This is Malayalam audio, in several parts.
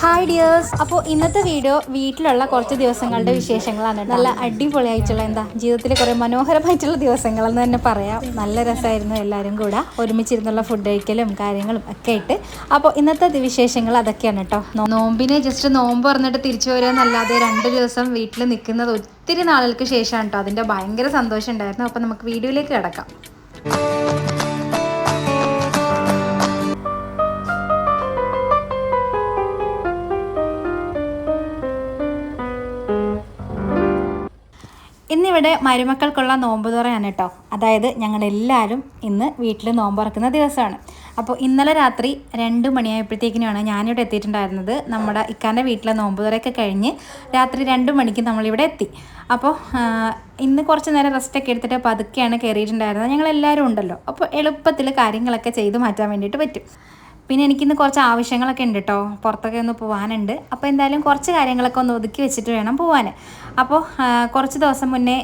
ഹായ് ഡിയേഴ്സ് അപ്പോൾ ഇന്നത്തെ വീഡിയോ വീട്ടിലുള്ള കുറച്ച് ദിവസങ്ങളുടെ വിശേഷങ്ങളാണ്. നല്ല അടിപൊളിയായിട്ടുള്ള എന്താ ജീവിതത്തിൽ കുറേ മനോഹരമായിട്ടുള്ള ദിവസങ്ങളെന്ന് തന്നെ പറയാം. നല്ല രസമായിരുന്നു എല്ലാവരും കൂടെ ഒരുമിച്ചിരുന്നുള്ള ഫുഡ് കഴിക്കലും കാര്യങ്ങളും ഒക്കെ ആയിട്ട്. അപ്പോൾ ഇന്നത്തെ വിശേഷങ്ങൾ അതൊക്കെയാണ് കേട്ടോ. നോമ്പിനെ ജസ്റ്റ് നോമ്പ് പറഞ്ഞിട്ട് തിരിച്ചു വരാമെന്നല്ലാതെ രണ്ട് ദിവസം വീട്ടിൽ നിൽക്കുന്നത് ഒത്തിരി നാളുകൾക്ക് ശേഷമാണ് കേട്ടോ. അതിന്റെ ഭയങ്കര സന്തോഷം ഉണ്ടായിരുന്നു. അപ്പോൾ നമുക്ക് വീഡിയോയിലേക്ക് കിടക്കാം. ഇന്നിവിടെ മരുമക്കൾക്കുള്ള നോമ്പ് തുറയാണ് കേട്ടോ അതായത് ഞങ്ങളെല്ലാവരും ഇന്ന് വീട്ടിൽ നോമ്പ് തുറക്കുന്ന ദിവസമാണ്. അപ്പോൾ ഇന്നലെ രാത്രി രണ്ട് മണിയായപ്പോഴത്തേക്കിനാണ് ഞാനിവിടെ എത്തിയിട്ടുണ്ടായിരുന്നത്. നമ്മുടെ ഇക്കാന്റെ വീട്ടിലെ നോമ്പ് തുറയൊക്കെ കഴിഞ്ഞ് രാത്രി രണ്ട് മണിക്ക് നമ്മളിവിടെ എത്തി. അപ്പോൾ ഇന്ന് കുറച്ച് നേരം റെസ്റ്റൊക്കെ എടുത്തിട്ട് പതുക്കെയാണ് കയറിയിട്ടുണ്ടായിരുന്നത്. ഞങ്ങളെല്ലാവരും ഉണ്ടല്ലോ. അപ്പോൾ എളുപ്പത്തിൽ കാര്യങ്ങളൊക്കെ ചെയ്ത് മാറ്റാൻ വേണ്ടിയിട്ട് പറ്റും. പിന്നെ എനിക്കിന്ന് കുറച്ച് ആവശ്യങ്ങളൊക്കെ ഉണ്ട് കേട്ടോ പുറത്തൊക്കെ ഒന്ന് പോകാനുണ്ട് അപ്പോൾ എന്തായാലും കുറച്ച് കാര്യങ്ങളൊക്കെ ഒന്ന് ഒതുക്കി വെച്ചിട്ട് വേണം പോകാൻ അപ്പോൾ കുറച്ച് ദിവസം മുന്നേ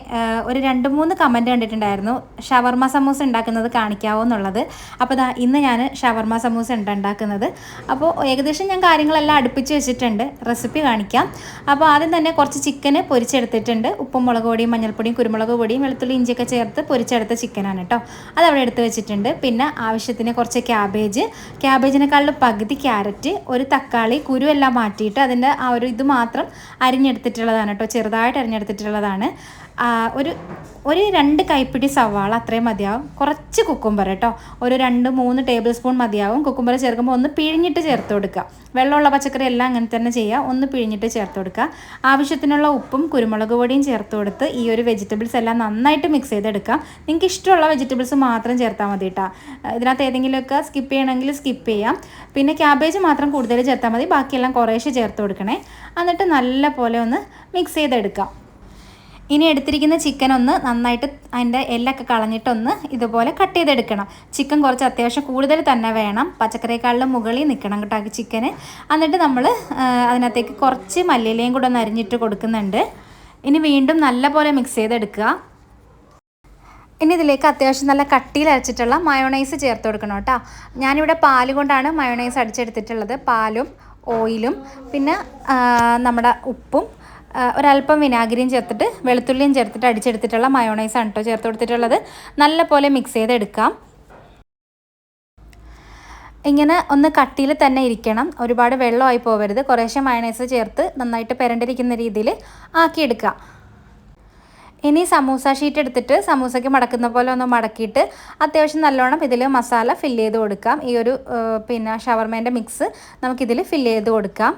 ഒരു രണ്ട് മൂന്ന് കമന്റ് കണ്ടിട്ടുണ്ടായിരുന്നു. ഷവർമ സമൂസ ഉണ്ടാക്കുന്നത് കാണിക്കാവോ എന്നുള്ളത്. അപ്പോൾ ദാ ഇന്ന് ഞാൻ ഷവർമ സമൂസ ഉണ്ട് ഉണ്ടാക്കുന്നത്. അപ്പോൾ ഏകദേശം ഞാൻ കാര്യങ്ങളെല്ലാം അടുപ്പിച്ച് വെച്ചിട്ടുണ്ട്. റെസിപ്പി കാണിക്കാം. അപ്പോൾ ആദ്യം തന്നെ കുറച്ച് ചിക്കന് പൊരിച്ചെടുത്തിട്ടുണ്ട്. ഉപ്പും മുളക് പൊടിയും മഞ്ഞൾപ്പൊടിയും കുരുമുളക് പൊടിയും വെളുത്തുള്ളി ഇഞ്ചിയൊക്കെ ചേർത്ത് പൊരിച്ചെടുത്ത ചിക്കനാണ് കേട്ടോ അത് അവിടെ എടുത്ത് വെച്ചിട്ടുണ്ട്. പിന്നെ ആവശ്യത്തിന് കുറച്ച് ക്യാബേജ് ക്യാബേജിനെക്കാളും പകുതി ക്യാരറ്റ് ഒരു തക്കാളി കുരുവെല്ലാം മാറ്റിയിട്ട് അതിന്റെ ആ ഒരു ഇത് മാത്രം അരിഞ്ഞെടുത്തിട്ടുള്ളതാണ് കേട്ടോ ചെറുതായിട്ട് അരിഞ്ഞെടുത്തിട്ടുള്ളതാണ് ഒരു ഒരു രണ്ട് കൈപ്പിടി സവാള അത്രയും മതിയാവും. കുറച്ച് കുക്കുംബർ കേട്ടോ. ഒരു രണ്ട് മൂന്ന് ടേബിൾ സ്പൂൺ മതിയാവും. കുക്കുംബർ ചേർക്കുമ്പോൾ ഒന്ന് പിഴിഞ്ഞിട്ട് ചേർത്ത് കൊടുക്കുക. വെള്ളമുള്ള പച്ചക്കറി എല്ലാം അങ്ങനെ തന്നെ ചെയ്യുക. ഒന്ന് പിഴിഞ്ഞിട്ട് ചേർത്ത് കൊടുക്കുക. ആവശ്യത്തിനുള്ള ഉപ്പും കുരുമുളക് പൊടിയും ചേർത്ത് കൊടുത്ത് ഈ ഒരു വെജിറ്റബിൾസ് എല്ലാം നന്നായിട്ട് മിക്സ് ചെയ്തെടുക്കാം നിങ്ങൾക്ക് ഇഷ്ടമുള്ള വെജിറ്റബിൾസ് മാത്രം ചേർത്താൽ മതി കേട്ടോ. ഇതിനകത്ത് ഏതെങ്കിലുമൊക്കെ സ്കിപ്പ് ചെയ്യണമെങ്കിൽ സ്കിപ്പ് ചെയ്യാം. പിന്നെ ക്യാബേജ് മാത്രം കൂടുതൽ ചേർത്താൽ മതി. ബാക്കിയെല്ലാം കുറേശ്ശെ ചേർത്ത് കൊടുക്കണേ. എന്നിട്ട് നല്ല പോലെ ഒന്ന് മിക്സ് ചെയ്തെടുക്കാം ഇനി എടുത്തിരിക്കുന്ന ചിക്കൻ ഒന്ന് നന്നായിട്ട് അതിന്റെ എല്ലൊക്കെ കളഞ്ഞിട്ടൊന്ന് ഇതുപോലെ കട്ട് ചെയ്തെടുക്കണം. ചിക്കൻ കുറച്ച് അത്യാവശ്യം കൂടുതൽ തന്നെ വേണം. പച്ചക്കറിയേക്കാളിലും മുകളിൽ നിൽക്കണം കേട്ടോ ചിക്കന് എന്നിട്ട് നമ്മൾ അതിനകത്തേക്ക് കുറച്ച് മല്ലിയിലയും കൂടെ ഒന്ന് അരിഞ്ഞിട്ട് കൊടുക്കുന്നുണ്ട്. ഇനി വീണ്ടും നല്ല പോലെ മിക്സ് ചെയ്തെടുക്കുക. ഇനി ഇതിലേക്ക് അത്യാവശ്യം നല്ല കട്ടിയിൽ അരച്ചിട്ടുള്ള മയോണൈസ് ചേർത്ത് കൊടുക്കണം കേട്ടോ. ഞാനിവിടെ പാൽ കൊണ്ടാണ് മയോണൈസ് അടിച്ചെടുത്തിട്ടുള്ളത്. പാലും ഓയിലും പിന്നെ നമ്മുടെ ഉപ്പും ഒരല്പം വിനാഗിരിയും ചേർത്തിട്ട് വെളുത്തുള്ളിയും ചേർത്തിട്ട് അടിച്ചെടുത്തിട്ടുള്ള മയോണൈസാണ് കേട്ടോ ചേർത്ത് കൊടുത്തിട്ടുള്ളത്. നല്ലപോലെ മിക്സ് ചെയ്തെടുക്കാം. ഇങ്ങനെ ഒന്ന് കട്ടിയിൽ തന്നെ ഇരിക്കണം. ഒരുപാട് വെള്ളമായി പോകരുത് കുറേശ്ശെ മയണൈസ് ചേർത്ത് നന്നായിട്ട് പെരണ്ടിരിക്കുന്ന രീതിയിൽ ആക്കിയെടുക്കുക. ഇനി സമൂസ ഷീറ്റ് എടുത്തിട്ട് സമൂസയ്ക്ക് മടക്കുന്ന പോലെ ഒന്ന് മടക്കിയിട്ട് അത്യാവശ്യം നല്ലോണം ഇതിൽ മസാല ഫില്ല് ചെയ്ത് കൊടുക്കാം. ഈ ഒരു പിന്നെ ഷവർമേന്റെ മിക്സ് നമുക്കിതിൽ ഫില്ല് ചെയ്ത് കൊടുക്കാം.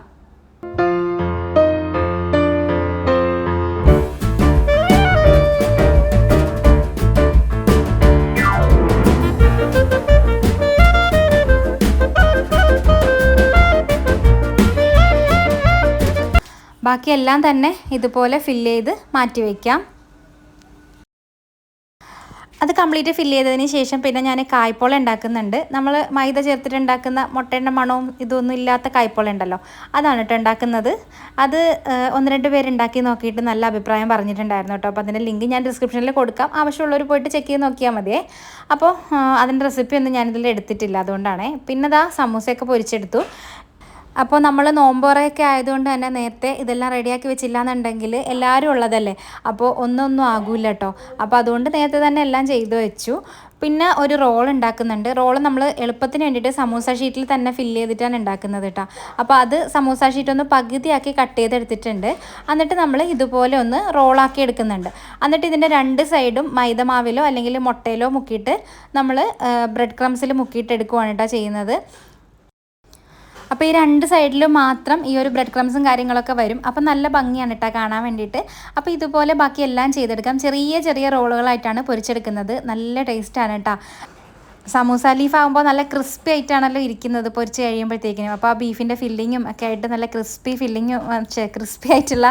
ബാക്കിയെല്ലാം തന്നെ ഇതുപോലെ ഫില്ല് ചെയ്ത് മാറ്റി വയ്ക്കാം അത് കംപ്ലീറ്റ് ഫില്ല് ചെയ്തതിന് ശേഷം പിന്നെ ഞാൻ കായ്പോള ഉണ്ടാക്കുന്നുണ്ട്. നമ്മൾ മൈദ ചേർത്തിട്ട് ഉണ്ടാക്കുന്ന മുട്ടേന്റെ മണവും ഇതൊന്നും ഇല്ലാത്ത കായ്പോള ഉണ്ടല്ലോ അതാണ് കേട്ടോ ഉണ്ടാക്കുന്നത്. അത് ഒന്ന് രണ്ട് പേര് ഉണ്ടാക്കി നോക്കിയിട്ട് നല്ല അഭിപ്രായം പറഞ്ഞിട്ടുണ്ടായിരുന്നു കേട്ടോ അപ്പോൾ അതിന്റെ ലിങ്ക് ഞാൻ ഡിസ്ക്രിപ്ഷനിൽ കൊടുക്കാം. ആവശ്യമുള്ളവർ പോയിട്ട് ചെക്ക് ചെയ്ത് നോക്കിയാൽ മതിയേ. അപ്പോൾ അതിന്റെ റെസിപ്പി ഒന്നും ഞാനിതിൽ എടുത്തിട്ടില്ല അതുകൊണ്ടാണേ. പിന്നെ ദാ സമൂസയൊക്കെ പൊരിച്ചെടുത്തു. അപ്പോൾ നമ്മൾ നോമ്പോറയൊക്കെ ആയതുകൊണ്ട് തന്നെ നേരത്തെ ഇതെല്ലാം റെഡിയാക്കി വെച്ചില്ല എന്നുണ്ടെങ്കിൽ എല്ലാവരും ഉള്ളതല്ലേ? അപ്പോൾ ഒന്നൊന്നും ആകൂല കേട്ടോ. അപ്പോൾ അതുകൊണ്ട് നേരത്തെ തന്നെ എല്ലാം ചെയ്തു വെച്ചു. പിന്നെ ഒരു റോൾ ഉണ്ടാക്കുന്നുണ്ട്. റോൾ നമ്മൾ എളുപ്പത്തിന് വേണ്ടിയിട്ട് സമൂസ ഷീറ്റിൽ തന്നെ ഫില്ല് ചെയ്തിട്ടാണ് ഉണ്ടാക്കുന്നത് കേട്ടോ. അപ്പോൾ അത് സമൂസ ഷീറ്റ് ഒന്ന് പകുതിയാക്കി കട്ട് ചെയ്തെടുത്തിട്ടുണ്ട്. എന്നിട്ട് നമ്മൾ ഇതുപോലെ ഒന്ന് റോളാക്കി എടുക്കുന്നുണ്ട്. എന്നിട്ട് ഇതിന്റെ രണ്ട് സൈഡും മൈദമാവിലോ അല്ലെങ്കിൽ മുട്ടയിലോ മുക്കിയിട്ട് നമ്മൾ ബ്രെഡ് ക്രംസിൽ മുക്കിയിട്ട് എടുക്കുവാണ് കേട്ടോ ചെയ്യുന്നത്. അപ്പോൾ ഈ രണ്ട് സൈഡിലും മാത്രം ഈ ഒരു ബ്രെഡ് ക്രംസും കാര്യങ്ങളൊക്കെ വരും. അപ്പോൾ നല്ല ഭംഗിയാണ് കേട്ടോ കാണാൻ വേണ്ടിയിട്ട്. അപ്പോൾ ഇതുപോലെ ബാക്കി എല്ലാം ചെയ്തെടുക്കാം. ചെറിയ ചെറിയ റോളുകളായിട്ടാണ് പൊരിച്ചെടുക്കുന്നത്. നല്ല ടേസ്റ്റാണ് കേട്ടോ സമൂസ ലീഫ് ആകുമ്പോൾ നല്ല ക്രിസ്പി ആയിട്ടാണല്ലോ ഇരിക്കുന്നത് പൊരിച്ച് കഴിയുമ്പോഴത്തേക്കിനും. അപ്പോൾ ആ ബീഫിന്റെ ഫില്ലിങ്ങും ഒക്കെ ആയിട്ട് നല്ല ക്രിസ്പി ഫില്ലിങ്ങും ക്രിസ്പി ആയിട്ടുള്ള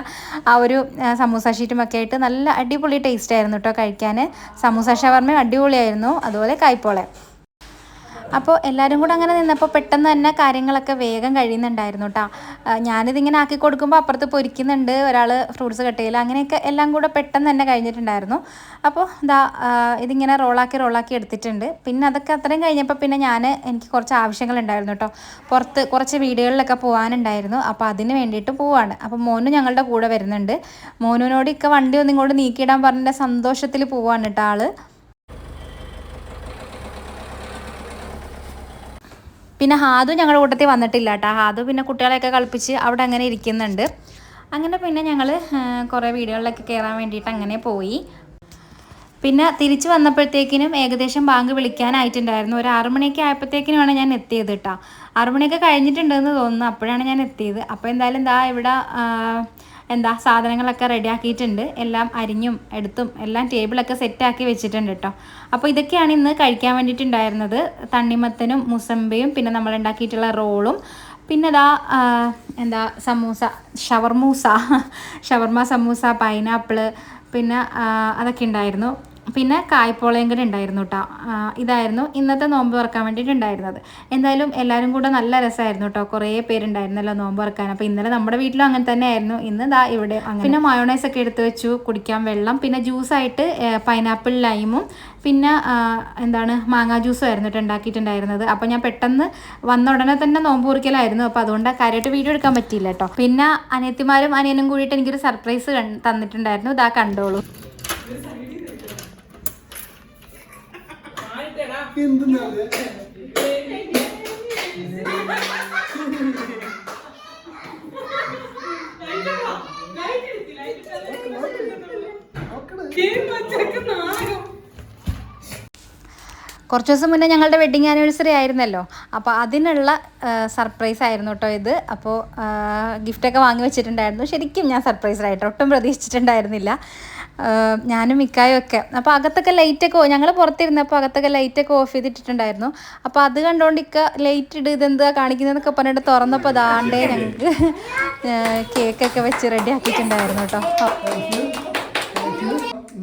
ആ ഒരു സമൂസ ഷീറ്റും ഒക്കെ ആയിട്ട് നല്ല അടിപൊളി ടേസ്റ്റ് ആയിരുന്നു കേട്ടോ കഴിക്കാൻ സമൂസ ഷവർമയും അടിപൊളിയായിരുന്നു. അതുപോലെ കായ്പോളെ. അപ്പോൾ എല്ലാവരും കൂടെ അങ്ങനെ നിന്നപ്പോൾ പെട്ടെന്ന് തന്നെ കാര്യങ്ങളൊക്കെ വേഗം കഴിയുന്നുണ്ടായിരുന്നു കേട്ടോ ഞാനിതിങ്ങനെ ആക്കി കൊടുക്കുമ്പോൾ അപ്പുറത്ത് പൊരിക്കുന്നുണ്ട് ഒരാൾ ഫ്രൂട്ട്സ് കട്ട് ചെയ്യില്ല അങ്ങനെയൊക്കെ എല്ലാം കൂടെ പെട്ടെന്ന് തന്നെ കഴിഞ്ഞിട്ടുണ്ടായിരുന്നു. അപ്പോൾ ഇതാ ഇതിങ്ങനെ റോളാക്കി റോളാക്കി എടുത്തിട്ടുണ്ട്. പിന്നെ അതൊക്കെ അത്രയും കഴിഞ്ഞപ്പോൾ പിന്നെ ഞാൻ എനിക്ക് കുറച്ച് ആവശ്യങ്ങളുണ്ടായിരുന്നു കേട്ടോ പുറത്ത് കുറച്ച് വീടുകളിലൊക്കെ പോകാനുണ്ടായിരുന്നു അപ്പോൾ അതിന് വേണ്ടിയിട്ട് പോവാണ്. അപ്പോൾ മോനും ഞങ്ങളുടെ കൂടെ വരുന്നുണ്ട്. മോനുവിനോട് ഇക്ക വണ്ടി ഒന്നും ഇങ്ങോട്ട് നീക്കിയിടാൻ പറഞ്ഞിട്ട് സന്തോഷത്തിൽ പോവാണ് കേട്ടോ ആൾ. പിന്നെ ഹാദു ഞങ്ങളുടെ കൂട്ടത്തിൽ വന്നിട്ടില്ല കേട്ടോ. ഹാദു പിന്നെ കുട്ടികളെയൊക്കെ കളിപ്പിച്ച് അവിടെ അങ്ങനെ ഇരിക്കുന്നുണ്ട്. അങ്ങനെ പിന്നെ ഞങ്ങൾ കുറേ വീടുകളിലൊക്കെ കയറാൻ വേണ്ടിയിട്ട് അങ്ങനെ പോയി. പിന്നെ തിരിച്ച് വന്നപ്പോഴത്തേക്കിനും ഏകദേശം ബാങ്ക് വിളിക്കാനായിട്ടുണ്ടായിരുന്നു. ഒരു ആറുമണിയൊക്കെ ആയപ്പോഴത്തേക്കിനുമാണ് ഞാൻ എത്തിയത് കേട്ടോ. ആറുമണിയൊക്കെ കഴിഞ്ഞിട്ടുണ്ടെന്ന് തോന്നുന്നു. അപ്പോഴാണ് ഞാൻ എത്തിയത്. അപ്പോൾ എന്തായാലും എന്താ ഇവിടെ എന്താ സാധനങ്ങളൊക്കെ റെഡിയാക്കിയിട്ടുണ്ട്. എല്ലാം അരിഞ്ഞും എടുത്തും എല്ലാം ടേബിളൊക്കെ സെറ്റാക്കി വെച്ചിട്ടുണ്ട് കേട്ടോ. അപ്പോൾ ഇതൊക്കെയാണ് ഇന്ന് കഴിക്കാൻ വേണ്ടിയിട്ടുണ്ടായിരുന്നത്. തണ്ണിമത്തനും മുസമ്പയും പിന്നെ നമ്മൾ ഉണ്ടാക്കിയിട്ടുള്ള റോളും. പിന്നെ ഇതാ എന്താ സമൂസ ഷവർമൂസ ഷവർമ സമൂസ പൈനാപ്പിൾ പിന്നെ അതൊക്കെ ഉണ്ടായിരുന്നു. പിന്നെ കായ്പോളയും കൂടെ ഉണ്ടായിരുന്നു കേട്ടോ ഇതായിരുന്നു ഇന്നത്തെ നോമ്പ് തുറക്കാൻ വേണ്ടിയിട്ടുണ്ടായിരുന്നത് എന്തായാലും എല്ലാവരും കൂടെ നല്ല രസമായിരുന്നു കേട്ടോ കുറേ പേരുണ്ടായിരുന്നല്ലോ നോമ്പ് തുറക്കാൻ. അപ്പോൾ ഇന്നലെ നമ്മുടെ വീട്ടിലും അങ്ങനെ തന്നെ ആയിരുന്നു. ഇന്ന് ദാ ഇവിടെ പിന്നെ മയോണൈസ് ഒക്കെ എടുത്ത് വെച്ചു കുടിക്കാൻ വെള്ളം പിന്നെ ജ്യൂസായിട്ട് പൈനാപ്പിൾ ലൈമും പിന്നെ എന്താണ് മാങ്ങാ ജ്യൂസും ആയിരുന്നു കേട്ടോ ഉണ്ടാക്കിയിട്ടുണ്ടായിരുന്നത്. അപ്പോൾ ഞാൻ പെട്ടെന്ന് വന്ന ഉടനെ തന്നെ നോമ്പ് കുറിക്കലായിരുന്നു. അപ്പോൾ അതുകൊണ്ട് കാര്യമായിട്ട് വീഡിയോ എടുക്കാൻ പറ്റിയില്ല കേട്ടോ പിന്നെ അനിയത്തിമാരും അനിയനും കൂടിയിട്ട് എനിക്കൊരു സർപ്രൈസ് തന്നിട്ടുണ്ടായിരുന്നു. ഇതാ കണ്ടോളൂ. കുറച്ച് ദിവസം മുന്നേ ഞങ്ങളുടെ വെഡിങ് ആനിവേഴ്സറി ആയിരുന്നല്ലോ. അപ്പോൾ അതിനുള്ള സർപ്രൈസ് ആയിരുന്നു കേട്ടോ ഇത്. അപ്പോൾ ഗിഫ്റ്റൊക്കെ വാങ്ങി വെച്ചിട്ടുണ്ടായിരുന്നു. ശരിക്കും ഞാൻ സർപ്രൈസ് ആയിട്ട് ഒട്ടും പ്രതീക്ഷിച്ചിട്ടുണ്ടായിരുന്നില്ല. ഞാനും മിക്കായും ഒക്കെ. അപ്പോൾ അകത്തൊക്കെ ലൈറ്റൊക്കെ ഞങ്ങൾ പുറത്തിരുന്നപ്പോൾ അകത്തൊക്കെ ലൈറ്റൊക്കെ ഓഫ് ചെയ്തിട്ടിട്ടുണ്ടായിരുന്നു. അപ്പോൾ അത് കണ്ടുകൊണ്ട് ഇക്ക ലൈറ്റ് ഇട് ഇതെന്താ കാണിക്കുന്നതെന്നൊക്കെ പറഞ്ഞിട്ട് തുറന്നപ്പോൾ ദാണ്ടേ ഞങ്ങൾക്ക് കേക്കൊക്കെ വെച്ച് റെഡി ആക്കിയിട്ടുണ്ടായിരുന്നു കേട്ടോ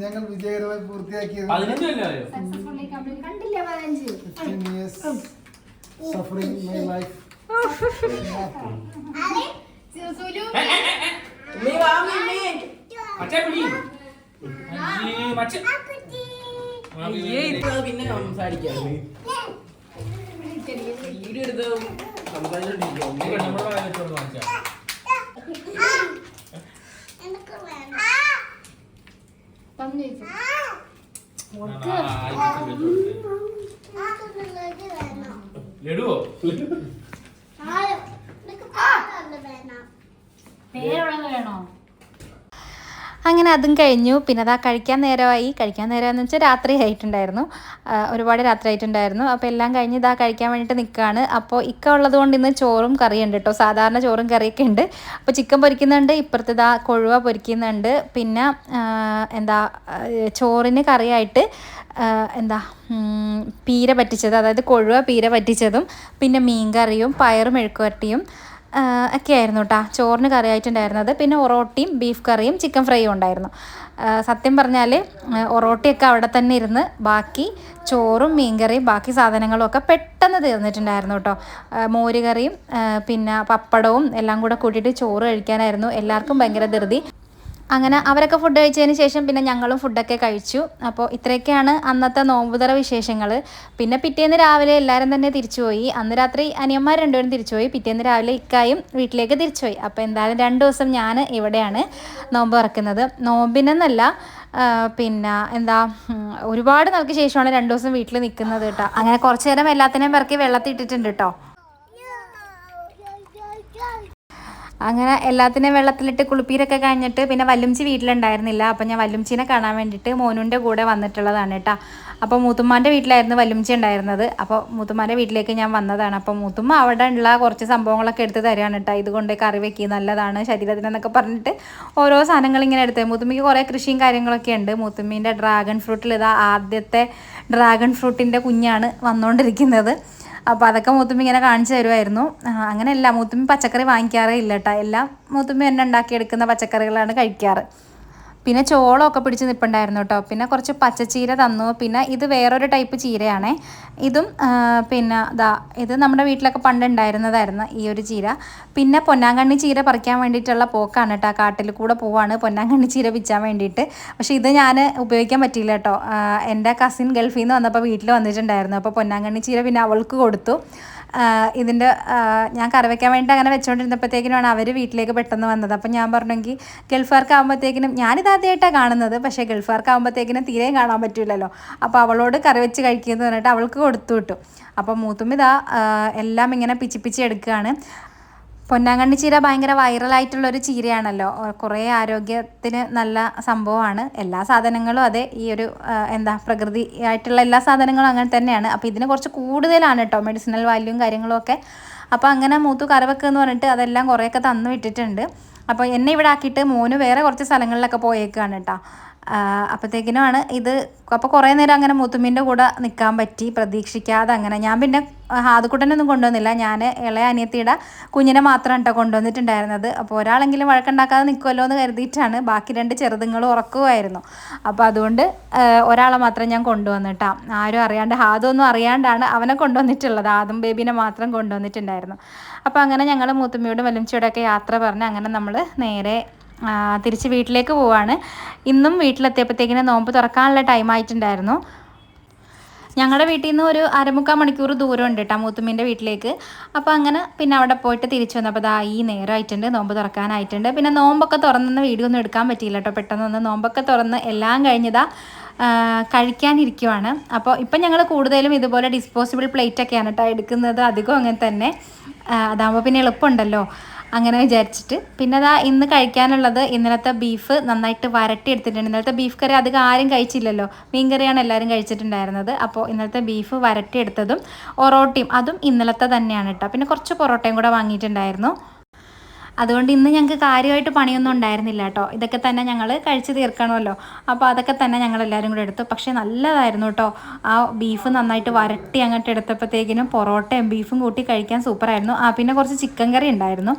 ഞങ്ങൾ വിജയകരമായി പൂർത്തിയാക്കിയത് പിടി അഞ്ച് മച്ച പിന്നെ സംസാരിക്കാം വീഡിയോ എടുത്ത് സംസാരിച്ചോണ്ടിരിക്കും നമ്മുടെ വായ വെച്ചോണ്ട് കാണിച്ചാ ലഡുവോ അങ്ങനെ അതും കഴിഞ്ഞു. പിന്നെ അതാ കഴിക്കാൻ നേരമായി. കഴിക്കാൻ നേരമെന്ന് വെച്ചാൽ രാത്രി ആയിട്ടുണ്ടായിരുന്നു. ഒരുപാട് രാത്രി ആയിട്ടുണ്ടായിരുന്നു. അപ്പോൾ എല്ലാം കഴിഞ്ഞ് ഇതാ കഴിക്കാൻ വേണ്ടിയിട്ട് നിൽക്കുകയാണ് അപ്പോൾ ഇക്ക ഉള്ളത് കൊണ്ട് ഇന്ന് ചോറും കറിയുണ്ട് കേട്ടോ സാധാരണ ചോറും കറിയൊക്കെ ഉണ്ട്. അപ്പോൾ ചിക്കൻ പൊരിക്കുന്നുണ്ട്. ഇപ്പുറത്ത് ഇതാ കൊഴുവ പൊരിക്കുന്നുണ്ട്. പിന്നെ എന്താ ചോറിന് കറിയായിട്ട് എന്താ പീര പറ്റിച്ചത്. അതായത് കൊഴുവ പീര പറ്റിച്ചതും പിന്നെ മീൻകറിയും പയറും മെഴുക്കുവരട്ടിയും ആഹ് ഒക്കെ ആയിരുന്നു കേട്ടോ ചോറിന് കറിയായിട്ടുണ്ടായിരുന്നത്. പിന്നെ ഒറോട്ടിയും ബീഫ് കറിയും ചിക്കൻ ഫ്രൈയും ഉണ്ടായിരുന്നു. സത്യം പറഞ്ഞാൽ ഒറോട്ടിയൊക്കെ അവിടെ തന്നെ ഇരുന്ന് ബാക്കി ചോറും മീൻകറിയും ബാക്കി സാധനങ്ങളും ഒക്കെ പെട്ടെന്ന് തീർന്നിട്ടുണ്ടായിരുന്നു കേട്ടോ മോരുകറിയും മോര് കറിയും പിന്നെ പപ്പടവും എല്ലാം കൂടെ കൂട്ടിയിട്ട് ചോറ് കഴിക്കാനായിരുന്നു എല്ലാവർക്കും ഭയങ്കര ധൃതി. അങ്ങനെ അവരൊക്കെ ഫുഡ് കഴിച്ചതിന് ശേഷം പിന്നെ ഞങ്ങളും ഫുഡൊക്കെ കഴിച്ചു. അപ്പോൾ ഇത്രയൊക്കെയാണ് അന്നത്തെ നോമ്പുതറ വിശേഷങ്ങൾ പിന്നെ പിറ്റേന്ന് രാവിലെ എല്ലാവരും തന്നെ തിരിച്ചുപോയി. അന്ന് രാത്രി അനിയന്മാർ രണ്ടുപേരും തിരിച്ചുപോയി. പിറ്റേന്ന് രാവിലെ ഇക്കായും വീട്ടിലേക്ക് തിരിച്ചുപോയി. അപ്പോൾ എന്തായാലും രണ്ട് ദിവസം ഞാൻ ഇവിടെയാണ് നോമ്പ് തുറക്കുന്നത്. നോമ്പിനെന്നല്ല പിന്നെ എന്താ ഒരുപാട് നാൾക്ക് ശേഷമാണ് രണ്ട് ദിവസം വീട്ടിൽ നിൽക്കുന്നത് കേട്ടോ. അങ്ങനെ കുറച്ച് നേരം എല്ലാത്തിനെയും പിറക്കി വെള്ളത്തിട്ടിട്ടുണ്ട് കേട്ടോ. അങ്ങനെ എല്ലാത്തിനെയും വെള്ളത്തിലിട്ട് കുളിപ്പീരൊക്കെ കഴിഞ്ഞിട്ട് പിന്നെ വല്ലുംച്ചി വീട്ടിലുണ്ടായിരുന്നില്ല. അപ്പം ഞാൻ വല്ലുംച്ചീനെ കാണാൻ വേണ്ടിയിട്ട് മോനുന്റെ കൂടെ വന്നിട്ടുള്ളതാണ് കേട്ടോ അപ്പോൾ മൂത്തുമ്മാന്റെ വീട്ടിലായിരുന്നു വല്ലുംച്ചി ഉണ്ടായിരുന്നത്. അപ്പോൾ മൂത്തുമ്മാന്റെ വീട്ടിലേക്ക് ഞാൻ വന്നതാണ്. അപ്പോൾ മൂത്തുമ്മ അവിടെ ഉള്ള കുറച്ച് സംഭവങ്ങളൊക്കെ എടുത്ത് തരുകയാണ് കേട്ടോ ഇതുകൊണ്ട് കറി വെക്കി നല്ലതാണ് ശരീരത്തിനെന്നൊക്കെ പറഞ്ഞിട്ട് ഓരോ സാധനങ്ങൾ ഇങ്ങനെ എടുത്ത് മൂത്തുമ്മിക്ക് കുറേ കൃഷിയും കാര്യങ്ങളൊക്കെ ഉണ്ട്. മൂത്തുമ്മീന്റെ ഡ്രാഗൺ ഫ്രൂട്ടിൽ ഇതാ ആദ്യത്തെ ഡ്രാഗൺ ഫ്രൂട്ടിന്റെ കുഞ്ഞാണ് വന്നുകൊണ്ടിരിക്കുന്നത് അപ്പോൾ അതൊക്കെ മൂത്തുമ്മ ഇങ്ങനെ കാണിച്ചു തരുമായിരുന്നു അങ്ങനെയല്ല മൂത്തുമ്മ പച്ചക്കറി വാങ്ങിക്കാറേ ഇല്ല കേട്ടോ എല്ലാം മൂത്തുമ്മ തന്നെ ഉണ്ടാക്കിയെടുക്കുന്ന പച്ചക്കറികളാണ് കഴിക്കാറ്. പിന്നെ ചോളമൊക്കെ പിടിച്ച് നിൽപ്പുണ്ടായിരുന്നു കേട്ടോ. പിന്നെ കുറച്ച് പച്ചച്ചീര തന്നു. പിന്നെ ഇത് വേറൊരു ടൈപ്പ് ചീരയാണേ. ഇതും പിന്നെ ദാ ഇത് നമ്മുടെ വീട്ടിലൊക്കെ പണ്ട് ഉണ്ടായിരുന്നതായിരുന്നു ഈ ഒരു ചീര. പിന്നെ പൊന്നാങ്കണ്ണി ചീര പറിക്കാൻ വേണ്ടിയിട്ടുള്ള പോക്കാണ് കേട്ടോ. കാട്ടിൽ കൂടെ പോവാണ് പൊന്നാങ്കണ്ണി ചീര പിച്ചാൻ വേണ്ടിയിട്ട്. പക്ഷേ ഇത് ഞാൻ ഉപയോഗിക്കാൻ പറ്റിയില്ല കേട്ടോ. എന്റെ കസിൻ ഗൾഫിൽ നിന്ന് വന്നപ്പോൾ വീട്ടിൽ വന്നിട്ടുണ്ടായിരുന്നു. അപ്പോൾ പൊന്നാങ്കണ്ണി ചീര പിന്നെ അവൾക്ക് കൊടുത്തു. ഇതിന്റെ ഞാൻ കറി വയ്ക്കാൻ വേണ്ടി അങ്ങനെ വെച്ചുകൊണ്ടിരുന്നപ്പോഴത്തേക്കിനുമാണ് അവർ വീട്ടിലേക്ക് പെട്ടെന്ന് വന്നത്. അപ്പം ഞാൻ പറഞ്ഞെങ്കിൽ ഗൾഫുകാർക്ക് ആകുമ്പോഴത്തേക്കിനും ഞാനിത് കാണുന്നത് പക്ഷേ ഗൾഫുകാർക്ക് ആകുമ്പോഴത്തേക്കിനും തീരെയും കാണാൻ പറ്റില്ലല്ലോ അപ്പോൾ അവളോട് കറി വെച്ച് കഴിക്കുമെന്ന് പറഞ്ഞിട്ട് അവൾക്ക് കൊടുത്തു വിട്ടു. അപ്പോൾ മൂത്തുമ്മിതാ എല്ലാം ഇങ്ങനെ പിച്ചി പിച്ചി എടുക്കുകയാണ്. പൊന്നാങ്കണ്ണി ചീര ഭയങ്കര വൈറലായിട്ടുള്ള ഒരു ചീരയാണല്ലോ. കുറേ ആരോഗ്യത്തിന് നല്ല സംഭവമാണ്. എല്ലാ സാധനങ്ങളും അതെ ഈ ഒരു എന്താ പ്രകൃതി ആയിട്ടുള്ള എല്ലാ സാധനങ്ങളും അങ്ങനെ തന്നെയാണ്. അപ്പോൾ ഇതിന് കുറച്ച് കൂടുതലാണ് കേട്ടോ മെഡിസിനൽ വാല്യൂവും കാര്യങ്ങളും ഒക്കെ. അപ്പോൾ അങ്ങനെ മൂത്തു കറവക്ക് എന്ന് പറഞ്ഞിട്ട് അതെല്ലാം കുറേയൊക്കെ തന്നു വിട്ടിട്ടുണ്ട്. അപ്പോൾ എന്നെ ഇവിടെ ആക്കിയിട്ട് മോന് വേറെ കുറച്ച് സ്ഥലങ്ങളിലൊക്കെ പോയേക്കാണ് കേട്ടോ അപ്പോഴത്തേക്കിനുമാണ് ഇത്. അപ്പോൾ കുറേ നേരം അങ്ങനെ മുത്തുമ്മിന്റെ കൂടെ നിൽക്കാൻ പറ്റി പ്രതീക്ഷിക്കാതെ അങ്ങനെ. ഞാൻ പിന്നെ ഹാദുക്കുട്ടനൊന്നും കൊണ്ടുവന്നില്ല. ഞാൻ ഇളയ അനിയത്തിയുടെ കുഞ്ഞിനെ മാത്രം കേട്ടോ കൊണ്ടുവന്നിട്ടുണ്ടായിരുന്നത്. അപ്പോൾ ഒരാളെങ്കിലും വഴക്കുണ്ടാക്കാതെ നിൽക്കുമല്ലോ എന്ന് കരുതിയിട്ടാണ് ബാക്കി രണ്ട് ചെറുതുങ്ങളും ഉറക്കുമായിരുന്നു അപ്പോൾ അതുകൊണ്ട് ഒരാളെ മാത്രം ഞാൻ കൊണ്ടുവന്നിട്ടാ. ആരും അറിയാണ്ട് ഹാദൊന്നും അറിയാണ്ടാണ് അവനെ കൊണ്ടുവന്നിട്ടുള്ളത്. ആദം ബേബീനെ മാത്രം കൊണ്ടുവന്നിട്ടുണ്ടായിരുന്നു. അപ്പോൾ അങ്ങനെ ഞങ്ങൾ മൂത്തുമ്മിയോടും വലിയമ്മച്ചിയോടൊക്കെ യാത്ര പറഞ്ഞ് അങ്ങനെ നമ്മൾ നേരെ തിരിച്ച് വീട്ടിലേക്ക് പോവാണ്. ഇന്നും വീട്ടിലെത്തിയപ്പോഴത്തേക്കിന് നോമ്പ് തുറക്കാനുള്ള ടൈം ആയിട്ടുണ്ടായിരുന്നു. ഞങ്ങളുടെ വീട്ടിൽ നിന്ന് ഒരു അരമുക്കാൽ മണിക്കൂർ ദൂരം ഉണ്ട് കേട്ടോ മൂത്തുമ്മീന്റെ വീട്ടിലേക്ക്. അപ്പോൾ അങ്ങനെ പിന്നെ അവിടെ പോയിട്ട് തിരിച്ചു വന്നപ്പോൾ ദാ ഈ നേരമായിട്ടുണ്ട് നോമ്പ് തുറക്കാനായിട്ടുണ്ട്. പിന്നെ നോമ്പൊക്കെ തുറന്നെന്ന് വീഡിയോ ഒന്നും എടുക്കാൻ പറ്റിയില്ല കേട്ടോ പെട്ടെന്നൊന്ന് നോമ്പൊക്കെ തുറന്ന് എല്ലാം കഴിഞ്ഞതാ കഴിക്കാനിരിക്കുവാണ്. അപ്പോൾ ഇപ്പം ഞങ്ങൾ കൂടുതലും ഇതുപോലെ ഡിസ്പോസിബിൾ പ്ലേറ്റൊക്കെയാണ് കേട്ടോ എടുക്കുന്നത് അധികം അങ്ങനെ തന്നെ. അതാകുമ്പോൾ പിന്നെ എളുപ്പമുണ്ടല്ലോ. അങ്ങനെ വിചാരിച്ചിട്ട്. പിന്നെ അതാ ഇന്ന് കഴിക്കാനുള്ളത് ഇന്നലത്തെ ബീഫ് നന്നായിട്ട് വരട്ടി എടുത്തിട്ടുണ്ട് ഇന്നലത്തെ ബീഫ് കറി അധികം ആരും കഴിച്ചില്ലല്ലോ. മീൻ കറിയാണ് എല്ലാവരും കഴിച്ചിട്ടുണ്ടായിരുന്നത്. അപ്പോൾ ഇന്നലത്തെ ബീഫ് വരട്ടി എടുത്തതും ഒറോട്ടിയും അതും ഇന്നലത്തെ തന്നെയാണ് കേട്ടോ പിന്നെ കുറച്ച് പൊറോട്ടയും കൂടെ വാങ്ങിയിട്ടുണ്ടായിരുന്നു. അതുകൊണ്ട് ഇന്ന് ഞങ്ങൾക്ക് കാര്യമായിട്ട് പണിയൊന്നും ഉണ്ടായിരുന്നില്ല കേട്ടോ. ഇതൊക്കെ തന്നെ ഞങ്ങൾ കഴിച്ച് തീർക്കണമല്ലോ. അപ്പോൾ അതൊക്കെ തന്നെ ഞങ്ങൾ എല്ലാവരും കൂടെ എടുത്തു. പക്ഷേ നല്ലതായിരുന്നു കേട്ടോ. ആ ബീഫ് നന്നായിട്ട് വരട്ടി അങ്ങോട്ട് എടുത്തപ്പോഴത്തേക്കിനും പൊറോട്ടയും ബീഫും കൂട്ടി കഴിക്കാൻ സൂപ്പറായിരുന്നു ആ പിന്നെ കുറച്ച് ചിക്കൻ കറി ഉണ്ടായിരുന്നു.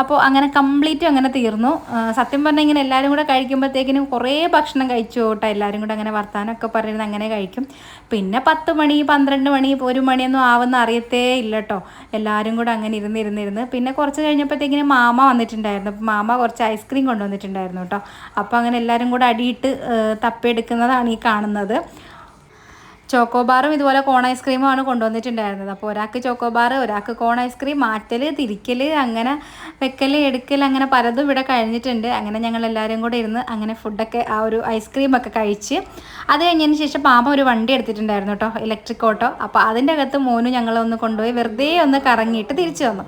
അപ്പോൾ അങ്ങനെ കംപ്ലീറ്റും അങ്ങനെ തീർന്നു. സത്യം പറഞ്ഞാൽ ഇങ്ങനെ എല്ലാവരും കൂടെ കഴിക്കുമ്പോഴത്തേക്കിനും കുറേ ഭക്ഷണം കഴിച്ചു കേട്ടോ എല്ലാവരും കൂടെ അങ്ങനെ വർത്താനമൊക്കെ പറയുന്നത് അങ്ങനെ കഴിക്കും. പിന്നെ പത്ത് മണി പന്ത്രണ്ട് മണി ഒരു മണിയൊന്നും ആവുന്ന അറിയത്തേ ഇല്ല കേട്ടോ എല്ലാവരും കൂടെ അങ്ങനെ ഇരുന്ന് ഇരുന്നിരുന്ന് പിന്നെ കുറച്ച് കഴിഞ്ഞപ്പോഴത്തേക്കിനും മാമ വന്നിട്ടുണ്ടായിരുന്നു. മാമ കുറച്ച് ഐസ്ക്രീം കൊണ്ടുവന്നിട്ടുണ്ടായിരുന്നു കേട്ടോ അപ്പോൾ അങ്ങനെ എല്ലാവരും കൂടെ അടിയിട്ട് തപ്പിയെടുക്കുന്നതാണ് ഈ കാണുന്നത്. ചോക്കോബാറും ഇതുപോലെ കോൺ ഐസ്ക്രീമും ആണ് കൊണ്ടുവന്നിട്ടുണ്ടായിരുന്നത്. അപ്പോൾ ഒരാൾക്ക് ചോക്കോബാർ ഒരാൾക്ക് കോൺ ഐസ്ക്രീം മാറ്റൽ തിരിക്കൽ അങ്ങനെ വെക്കൽ എടുക്കൽ അങ്ങനെ പലതും ഇവിടെ കഴിഞ്ഞിട്ടുണ്ട്. അങ്ങനെ ഞങ്ങൾ എല്ലാവരും കൂടെ ഇരുന്ന് അങ്ങനെ ഫുഡൊക്കെ ആ ഒരു ഐസ്ക്രീമൊക്കെ കഴിച്ച് അത് കഴിഞ്ഞതിന് ശേഷം പാമ്പ ഒരു വണ്ടി എടുത്തിട്ടുണ്ടായിരുന്നു കേട്ടോ ഇലക്ട്രിക് ഓട്ടോ അപ്പോൾ അതിന്റെ അകത്ത് മോനും ഞങ്ങളൊന്ന് കൊണ്ടുപോയി വെറുതെ ഒന്ന് കറങ്ങിയിട്ട് തിരിച്ചു വന്നു.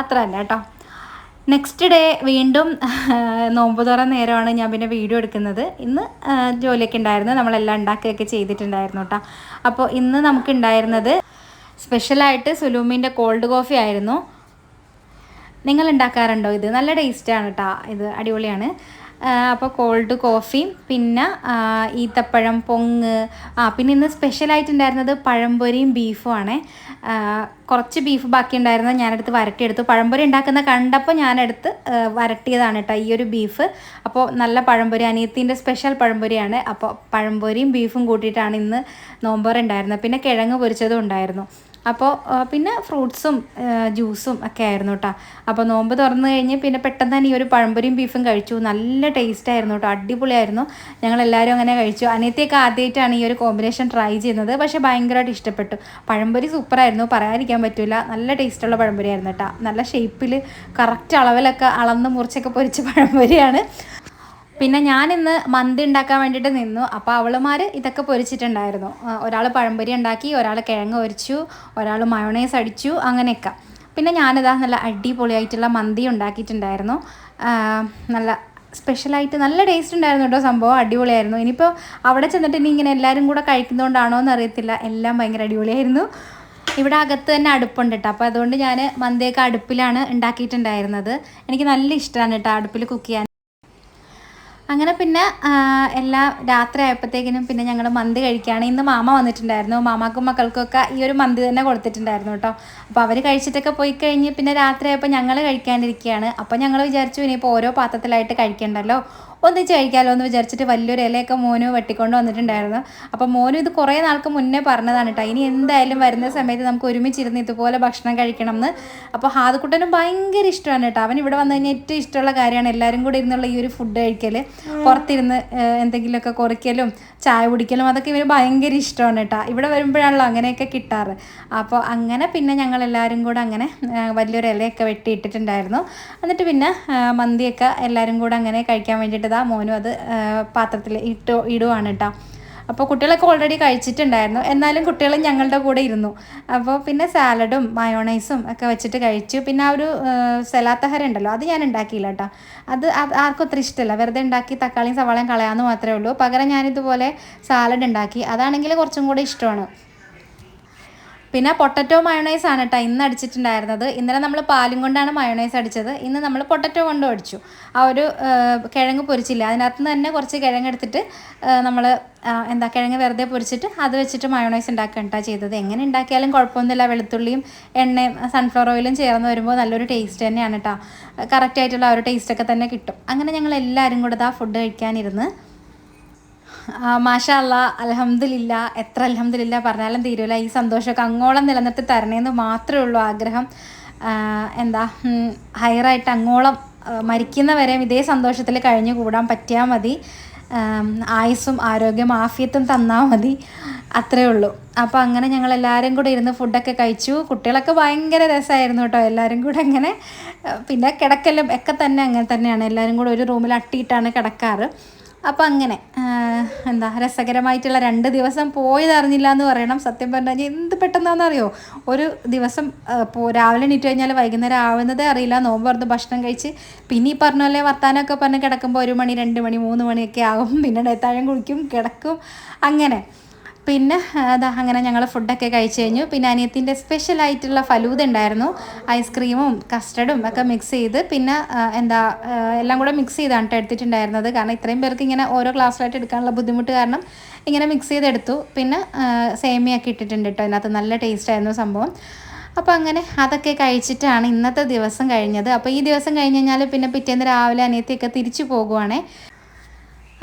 അത്ര തന്നെ കേട്ടോ. നെക്സ്റ്റ് ഡേ വീണ്ടും നോമ്പ് തുറ നേരമാണ് ഞാൻ പിന്നെ വീഡിയോ എടുക്കുന്നത്. ഇന്ന് ജോലിയൊക്കെ ഉണ്ടായിരുന്നു. നമ്മളെല്ലാം ഉണ്ടാക്കുകയൊക്കെ ചെയ്തിട്ടുണ്ടായിരുന്നു കേട്ടോ അപ്പോൾ ഇന്ന് നമുക്കുണ്ടായിരുന്നത് സ്പെഷ്യലായിട്ട് സുലൂമിന്റെ കോൾഡ് കോഫി ആയിരുന്നു. നിങ്ങൾ ഉണ്ടാക്കാറുണ്ടോ ഇത്? നല്ല ടേസ്റ്റാണ് കേട്ടോ ഇത് അടിപൊളിയാണ്. അപ്പോൾ കോൾഡ് കോഫിയും പിന്നെ ഈത്തപ്പഴം പൊങ്ങ് ആ പിന്നെ ഇന്ന് സ്പെഷ്യലായിട്ടുണ്ടായിരുന്നത് പഴംപൊരിയും ബീഫും ആണേ. കുറച്ച് ബീഫ് ബാക്കി ഉണ്ടായിരുന്നത് ഞാനെടുത്ത് വരട്ടിയെടുത്തു. പഴംപൊരി ഉണ്ടാക്കുന്ന കണ്ടപ്പോൾ ഞാനെടുത്ത് വരട്ടിയതാണ് കേട്ടോ ഈ ഒരു ബീഫ് അപ്പോൾ നല്ല പഴംപൊരി അനിയത്തിന്റെ സ്പെഷ്യൽ പഴംപൊരിയാണ്. അപ്പോൾ പഴംപൊരിയും ബീഫും കൂട്ടിയിട്ടാണ് ഇന്ന് നോമ്പോർ ഉണ്ടായിരുന്നത് പിന്നെ കിഴങ്ങ് പൊരിച്ചതും ഉണ്ടായിരുന്നു. അപ്പോൾ പിന്നെ ഫ്രൂട്ട്സും ജ്യൂസും ഒക്കെ ആയിരുന്നു കേട്ടോ അപ്പോൾ നോമ്പ് തുറന്നു കഴിഞ്ഞ് പിന്നെ പെട്ടെന്ന് തന്നെ ഈ ഒരു പഴംപൊരിയും ബീഫും കഴിച്ചു. നല്ല ടേസ്റ്റ് ആയിരുന്നു കേട്ടോ അടിപൊളിയായിരുന്നു. ഞങ്ങൾ എല്ലാവരും അങ്ങനെ കഴിച്ചു. അനിയത്തിയൊക്കെ ആദ്യമായിട്ടാണ് ഈ ഒരു കോമ്പിനേഷൻ ട്രൈ ചെയ്യുന്നത്. പക്ഷേ ഭയങ്കരമായിട്ട് ഇഷ്ടപ്പെട്ടു. പഴംപൊരി സൂപ്പറായിരുന്നു. പറയാതിരിക്കാൻ പറ്റില്ല നല്ല ടേസ്റ്റുള്ള പഴംപൊരി ആയിരുന്നു കേട്ടോ നല്ല ഷേപ്പിൽ കറക്റ്റ് അളവിലൊക്കെ അളന്ന് മുറിച്ചൊക്കെ പൊരിച്ച പഴംപൊരിയാണ്. പിന്നെ ഞാൻ ഇന്ന് മന്തി ഉണ്ടാക്കാൻ വേണ്ടിയിട്ട് നിന്നു. അപ്പോൾ അവളുമാർ ഇതൊക്കെ പൊരിച്ചിട്ടുണ്ടായിരുന്നു. ഒരാൾ പഴംപൊരി ഉണ്ടാക്കി ഒരാൾ കിഴങ്ങ് പൊരിച്ചു ഒരാൾ മയോണൈസ് അടിച്ചു അങ്ങനെയൊക്കെ. പിന്നെ ഞാനിതാ നല്ല അടിപൊളിയായിട്ടുള്ള മന്തി ഉണ്ടാക്കിയിട്ടുണ്ടായിരുന്നു. നല്ല സ്പെഷ്യലായിട്ട് നല്ല ടേസ്റ്റ് ഉണ്ടായിരുന്നു കേട്ടോ സംഭവം. അടിപൊളിയായിരുന്നു. ഇനിയിപ്പോൾ അവിടെ ചെന്നിട്ട് ഇനി ഇങ്ങനെ എല്ലാവരും കൂടെ കഴിക്കുന്നതുകൊണ്ടാണോ എന്ന് അറിയത്തില്ല എല്ലാം ഭയങ്കര അടിപൊളിയായിരുന്നു. ഇവിടെ അകത്ത് തന്നെ അടുപ്പുണ്ട് കേട്ടോ. അപ്പോൾ അതുകൊണ്ട് ഞാൻ മന്തിയൊക്കെ അടുപ്പിലാണ് ഉണ്ടാക്കിയിട്ടുണ്ടായിരുന്നത്. എനിക്ക് നല്ല ഇഷ്ടമാണ് കേട്ടോ അടുപ്പിൽ കുക്ക് ചെയ്യാൻ. അങ്ങനെ പിന്നെ എല്ലാ രാത്രി ആയപ്പോഴത്തേക്കിനും പിന്നെ ഞങ്ങൾ മന്തി കഴിക്കുകയാണ് ഇന്ന് മാമ വന്നിട്ടുണ്ടായിരുന്നു. മാമാക്കും മക്കൾക്കൊക്കെ ഈ ഒരു മന്തി തന്നെ കൊടുത്തിട്ടുണ്ടായിരുന്നു കേട്ടോ. അപ്പോൾ അവർ കഴിച്ചിട്ടൊക്കെ പോയി കഴിഞ്ഞ് പിന്നെ രാത്രി ആയപ്പോൾ ഞങ്ങൾ കഴിക്കാണ്ടിരിക്കുകയാണ് അപ്പോൾ ഞങ്ങൾ വിചാരിച്ചു ഇനിയിപ്പോൾ ഓരോ പാത്രത്തിലായിട്ട് കഴിക്കണ്ടല്ലോ. ഒന്നിച്ച് കഴിക്കാമല്ലോ എന്ന് വിചാരിച്ചിട്ട് വലിയൊരു ഇലയൊക്കെ മോനു വെട്ടിക്കൊണ്ട് വന്നിട്ടുണ്ടായിരുന്നു. അപ്പോൾ മോനു ഇത് കുറേ നാൾക്ക് മുന്നേ പറഞ്ഞതാണ് കേട്ടോ ഇനി എന്തായാലും വരുന്ന സമയത്ത് നമുക്ക് ഒരുമിച്ചിരുന്ന് ഇതുപോലെ ഭക്ഷണം കഴിക്കണം എന്ന് അപ്പോൾ ഹാദക്കുട്ടനും ഭയങ്കര ഇഷ്ടമാണ് കേട്ടോ അവൻ ഇവിടെ വന്നു കഴിഞ്ഞാൽ ഏറ്റവും ഇഷ്ടമുള്ള കാര്യമാണ് എല്ലാവരും കൂടി ഇരുന്നുള്ള ഈ ഒരു ഫുഡ് കഴിക്കൽ പുറത്തിരുന്ന് എന്തെങ്കിലുമൊക്കെ കുറയ്ക്കലും ചായ കുടിക്കലും അതൊക്കെ ഇവന് ഭയങ്കര ഇഷ്ടമാണ് കേട്ടോ ഇവിടെ വരുമ്പോഴാണല്ലോ അങ്ങനെയൊക്കെ കിട്ടാറ്. അപ്പോൾ അങ്ങനെ പിന്നെ ഞങ്ങൾ എല്ലാവരും കൂടെ അങ്ങനെ വലിയൊരു ഇലയൊക്കെ വെട്ടിയിട്ടിട്ടുണ്ടായിരുന്നു. എന്നിട്ട് പിന്നെ മന്തിയൊക്കെ എല്ലാവരും കൂടെ അങ്ങനെ കഴിക്കാൻ വേണ്ടിയിട്ട് ഇതാ മോനും അത് പാത്രത്തിൽ ഇട്ട് ഇടുവാണ് കേട്ടോ അപ്പോൾ കുട്ടികളൊക്കെ ഓൾറെഡി കഴിച്ചിട്ടുണ്ടായിരുന്നു. എന്നാലും കുട്ടികൾ ഞങ്ങളുടെ കൂടെ ഇരുന്നു. അപ്പോൾ പിന്നെ സാലഡും മയോണൈസും ഒക്കെ വെച്ചിട്ട് കഴിച്ചു. പിന്നെ ആ ഒരു സലാത്തഹര ഉണ്ടല്ലോ അത് ഞാൻ ഉണ്ടാക്കിയില്ല കേട്ടോ അത് ആർക്കും ഒത്തിരി ഇഷ്ടമല്ല. വെറുതെ ഉണ്ടാക്കി തക്കാളിയും സവാളയും കളയാമെന്ന് മാത്രമേ ഉള്ളൂ. പകരം ഞാനിതുപോലെ സാലഡ് ഉണ്ടാക്കി. അതാണെങ്കിൽ കുറച്ചും കൂടെ ഇഷ്ടമാണ്. പിന്നെ പൊട്ടറ്റോ മയോണൈസ് ആണ് കേട്ടോ ഇന്ന് അടിച്ചിട്ടുണ്ടായിരുന്നത്. ഇന്നലെ നമ്മൾ പാലും കൊണ്ടാണ് മയോണൈസ് അടിച്ചത്. ഇന്ന് നമ്മൾ പൊട്ടറ്റോ കൊണ്ടും അടിച്ചു ആ ഒരു കിഴങ്ങ് പൊരിച്ചില്ല? അതിനകത്ത് നിന്ന് തന്നെ കുറച്ച് കിഴങ്ങ് എടുത്തിട്ട് നമ്മൾ എന്താ കിഴങ്ങ് വെറുതെ പൊരിച്ചിട്ട് അത് വെച്ചിട്ട് മയോണൈസ് ഉണ്ടാക്കുക ചെയ്തത്. എങ്ങനെ ഉണ്ടാക്കിയാലും കുഴപ്പമൊന്നുമില്ല. വെളുത്തുള്ളിയും എണ്ണയും സൺഫ്ലവർ ഓയിലും ചേർന്ന് വരുമ്പോൾ നല്ലൊരു ടേസ്റ്റ് തന്നെയാണ് കേട്ടോ കറക്റ്റായിട്ടുള്ള ആ ഒരു ടേസ്റ്റൊക്കെ തന്നെ കിട്ടും. അങ്ങനെ ഞങ്ങൾ എല്ലാവരും കൂടെ ആ ഫുഡ് കഴിക്കാനിരുന്ന് മാഷാ അല്ല അലഹമില്ല എത്ര അലഹമില്ല പറഞ്ഞാലും തീരുമില്ല ഈ സന്തോഷമൊക്കെ അങ്ങോളം നിലനിർത്തി തരണേന്ന് മാത്രമേ ഉള്ളൂ ആഗ്രഹം. എന്താ ഹയറായിട്ട് അങ്ങോളം മരിക്കുന്നവരെയും ഇതേ സന്തോഷത്തിൽ കഴിഞ്ഞു കൂടാൻ പറ്റിയാൽ മതി ആയുസും ആരോഗ്യം ആഫിയത്തും തന്നാൽ മതി. അത്രേ ഉള്ളൂ. അപ്പോൾ അങ്ങനെ ഞങ്ങൾ എല്ലാവരും കൂടെ ഇരുന്ന് ഫുഡൊക്കെ കഴിച്ചു. കുട്ടികളൊക്കെ ഭയങ്കര രസമായിരുന്നു കേട്ടോ. എല്ലാവരും കൂടെ അങ്ങനെ പിന്നെ കിടക്കലും ഒക്കെ തന്നെ അങ്ങനെ തന്നെയാണ്. എല്ലാവരും കൂടെ ഒരു റൂമിൽ അട്ടിയിട്ടാണ് കിടക്കാറ്. അപ്പം അങ്ങനെ എന്താ രസകരമായിട്ടുള്ള രണ്ട് ദിവസം പോയതറിഞ്ഞില്ല എന്ന് പറയണം. സത്യം പറഞ്ഞു കഴിഞ്ഞാൽ എന്ത് പെട്ടെന്നാണെന്നറിയോ ഒരു ദിവസം രാവിലെ എണീറ്റ് കഴിഞ്ഞാൽ വൈകുന്നേരം ആവുന്നതേ അറിയില്ല. നോമ്പ് പറഞ്ഞ് ഭക്ഷണം കഴിച്ച് പിന്നെ ഈ പറഞ്ഞ പോലെ വർത്താനമൊക്കെ പറഞ്ഞ് കിടക്കുമ്പോൾ ഒരു മണി രണ്ട് മണി മൂന്ന് മണിയൊക്കെ ആകും. പിന്നെ ഡേത്താഴം കുളിക്കും കിടക്കും. അങ്ങനെ. പിന്നെ അതാ അങ്ങനെ ഞങ്ങൾ ഫുഡൊക്കെ കഴിച്ച് കഴിഞ്ഞു. പിന്നെ അനിയത്തിന്റെ സ്പെഷ്യൽ ആയിട്ടുള്ള ഫലൂദ ഉണ്ടായിരുന്നു. ഐസ്ക്രീമും കസ്റ്റർഡും ഒക്കെ മിക്സ് ചെയ്ത് പിന്നെ എന്താ എല്ലാം കൂടെ മിക്സ് ചെയ്താണ് കേട്ടോ എടുത്തിട്ടുണ്ടായിരുന്നത്. കാരണം ഇത്രയും പേർക്ക് ഇങ്ങനെ ഓരോ ക്ലാസ്സിലായിട്ട് എടുക്കാനുള്ള ബുദ്ധിമുട്ട് കാരണം ഇങ്ങനെ മിക്സ് ചെയ്തെടുത്തു. പിന്നെ സേമിയൊക്കെ ഇട്ടിട്ടുണ്ട് കേട്ടോ അതിനകത്ത് നല്ല ടേസ്റ്റായിരുന്നു സംഭവം. അപ്പോൾ അങ്ങനെ അതൊക്കെ കഴിച്ചിട്ടാണ് ഇന്നത്തെ ദിവസം കഴിഞ്ഞത്. അപ്പോൾ ഈ ദിവസം കഴിഞ്ഞ് കഴിഞ്ഞാൽ പിന്നെ പിറ്റേന്ന് രാവിലെ അനിയത്തിയൊക്കെ തിരിച്ചു പോകുവാണേ.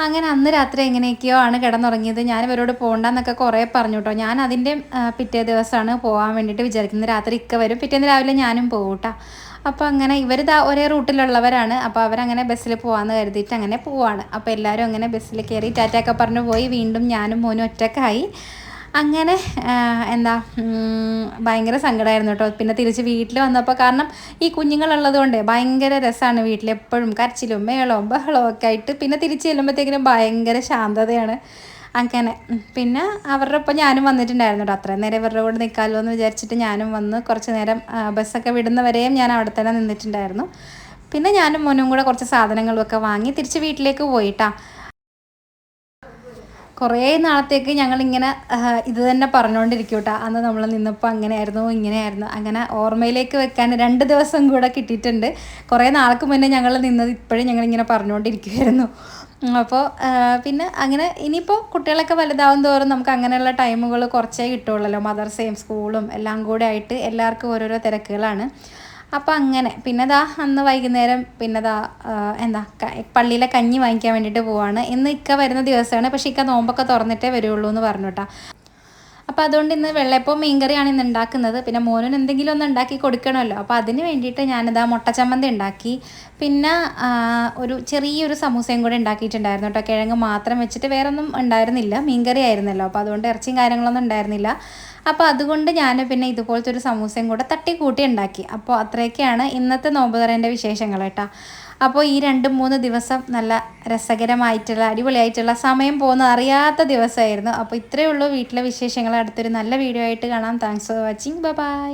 അങ്ങനെ അന്ന് രാത്രി എങ്ങനെയൊക്കെയോ ആണ് കിടന്നുറങ്ങിയത്. ഞാൻ ഇവരോട് പോകണ്ടെന്നൊക്കെ കുറേ പറഞ്ഞു കേട്ടോ ഞാൻ അതിന്റെ പിറ്റേ ദിവസമാണ് പോകാൻ വേണ്ടിയിട്ട് വിചാരിക്കുന്നത്. രാത്രി ഇക്ക വരും. പിറ്റേന്ന് രാവിലെ ഞാനും പോകും കേട്ടോ അപ്പോൾ അങ്ങനെ ഇവർ ഇതാ ഒരേ റൂട്ടിലുള്ളവരാണ്. അപ്പോൾ അവരങ്ങനെ ബസ്സിൽ പോകാമെന്ന് കരുതിയിട്ട് അങ്ങനെ പോവാണ്. അപ്പോൾ എല്ലാവരും അങ്ങനെ ബസ്സിൽ കയറി ടാറ്റയൊക്കെ പറഞ്ഞു പോയി. വീണ്ടും ഞാനും മോനും ഒറ്റക്കായി. അങ്ങനെ എന്താ ഭയങ്കര സങ്കടമായിരുന്നു കേട്ടോ. പിന്നെ തിരിച്ച് വീട്ടിൽ വന്നപ്പോൾ കാരണം ഈ കുഞ്ഞുങ്ങളുള്ളത് കൊണ്ട് ഭയങ്കര രസമാണ് വീട്ടിൽ എപ്പോഴും. കരച്ചിലും മേളവും ബഹളവും ഒക്കെ ആയിട്ട് പിന്നെ തിരിച്ച് ചെല്ലുമ്പോഴത്തേക്കിനും ഭയങ്കര ശാന്തതയാണ്. അങ്ങനെ പിന്നെ അവരുടെ ഒപ്പം ഞാനും വന്നിട്ടുണ്ടായിരുന്നു കേട്ടോ. അത്രയും നേരം ഇവരുടെ കൂടെ നിൽക്കാമല്ലോ എന്ന് വിചാരിച്ചിട്ട് ഞാനും വന്ന് കുറച്ച് നേരം ബസ്സൊക്കെ വിടുന്നവരെയും ഞാൻ അവിടെ തന്നെ നിന്നിട്ടുണ്ടായിരുന്നു. പിന്നെ ഞാനും മോനും കൂടെ കുറച്ച് സാധനങ്ങളും ഒക്കെ വാങ്ങി തിരിച്ച് വീട്ടിലേക്ക് പോയിട്ടാ. കുറേ നാളത്തേക്ക് ഞങ്ങളിങ്ങനെ ഇത് തന്നെ പറഞ്ഞുകൊണ്ടിരിക്കും അന്ന് നമ്മൾ നിന്നപ്പോൾ അങ്ങനെയായിരുന്നു ഇങ്ങനെയായിരുന്നു. അങ്ങനെ ഓർമ്മയിലേക്ക് വെക്കാൻ രണ്ട് ദിവസം കൂടെ കിട്ടിയിട്ടുണ്ട്. കുറേ നാൾക്ക് മുന്നേ ഞങ്ങൾ നിന്നത് ഇപ്പോഴും ഞങ്ങളിങ്ങനെ പറഞ്ഞുകൊണ്ടിരിക്കുമായിരുന്നു അപ്പോൾ പിന്നെ അങ്ങനെ ഇനിയിപ്പോൾ കുട്ടികളൊക്കെ വലുതാവും തോറും നമുക്ക് അങ്ങനെയുള്ള ടൈമുകൾ കുറച്ചേ കിട്ടുള്ളൂ മദർസയും സ്കൂളും എല്ലാം കൂടെ ആയിട്ട് എല്ലാവർക്കും ഓരോരോ തിരക്കുകളാണ്. അപ്പോൾ അങ്ങനെ. പിന്നെ ദാ അന്ന് വൈകുന്നേരം പിന്നെ ദാ എന്താ പള്ളിയിലെ കഞ്ഞി വാങ്ങിക്കാൻ വേണ്ടിയിട്ട് പോവാണ്. ഇന്ന് ഇക്ക വരുന്ന ദിവസമാണ്. പക്ഷേ ഇക്ക നോമ്പൊക്കെ തുറന്നിട്ടേ വരുള്ളൂ എന്ന് പറഞ്ഞു അപ്പോൾ അതുകൊണ്ട് ഇന്ന് വെള്ളയപ്പവും മീൻകറിയാണ് ഇന്ന് ഉണ്ടാക്കുന്നത്. പിന്നെ മോനും എന്തെങ്കിലും ഒന്ന് ഉണ്ടാക്കി കൊടുക്കണമല്ലോ. അപ്പോൾ അതിന് വേണ്ടിയിട്ട് ഞാനിതാ മുട്ടച്ചമ്മന്തി ഉണ്ടാക്കി. പിന്നെ ഒരു ചെറിയൊരു സമൂസയും കൂടെ ഉണ്ടാക്കിയിട്ടുണ്ടായിരുന്നു കേട്ടോ. കിഴങ്ങ് മാത്രം വെച്ചിട്ട് വേറൊന്നും ഉണ്ടായിരുന്നില്ല. മീൻകറി ആയിരുന്നല്ലോ. അപ്പോൾ അതുകൊണ്ട് ഇറച്ചിയും കാര്യങ്ങളൊന്നും ഉണ്ടായിരുന്നില്ല. അപ്പോൾ അതുകൊണ്ട് ഞാൻ പിന്നെ ഇതുപോലത്തെ ഒരു സമൂസയും കൂടെ തട്ടി കൂട്ടി ഉണ്ടാക്കി. അപ്പോൾ അത്രയൊക്കെയാണ് ഇന്നത്തെ നോമ്പ് തറേന്റെ വിശേഷങ്ങൾ കേട്ടോ. അപ്പോൾ ഈ രണ്ട് മൂന്ന് ദിവസം നല്ല രസകരമായിട്ടുള്ള അടിപൊളിയായിട്ടുള്ള സമയം പോകുന്ന അറിയാത്ത ദിവസമായിരുന്നു. അപ്പോൾ ഇത്രയേ ഉള്ളൂ വീട്ടിലെ വിശേഷങ്ങൾ. അടുത്തൊരു നല്ല വീഡിയോ ആയിട്ട് കാണാം. Thanks for watching bye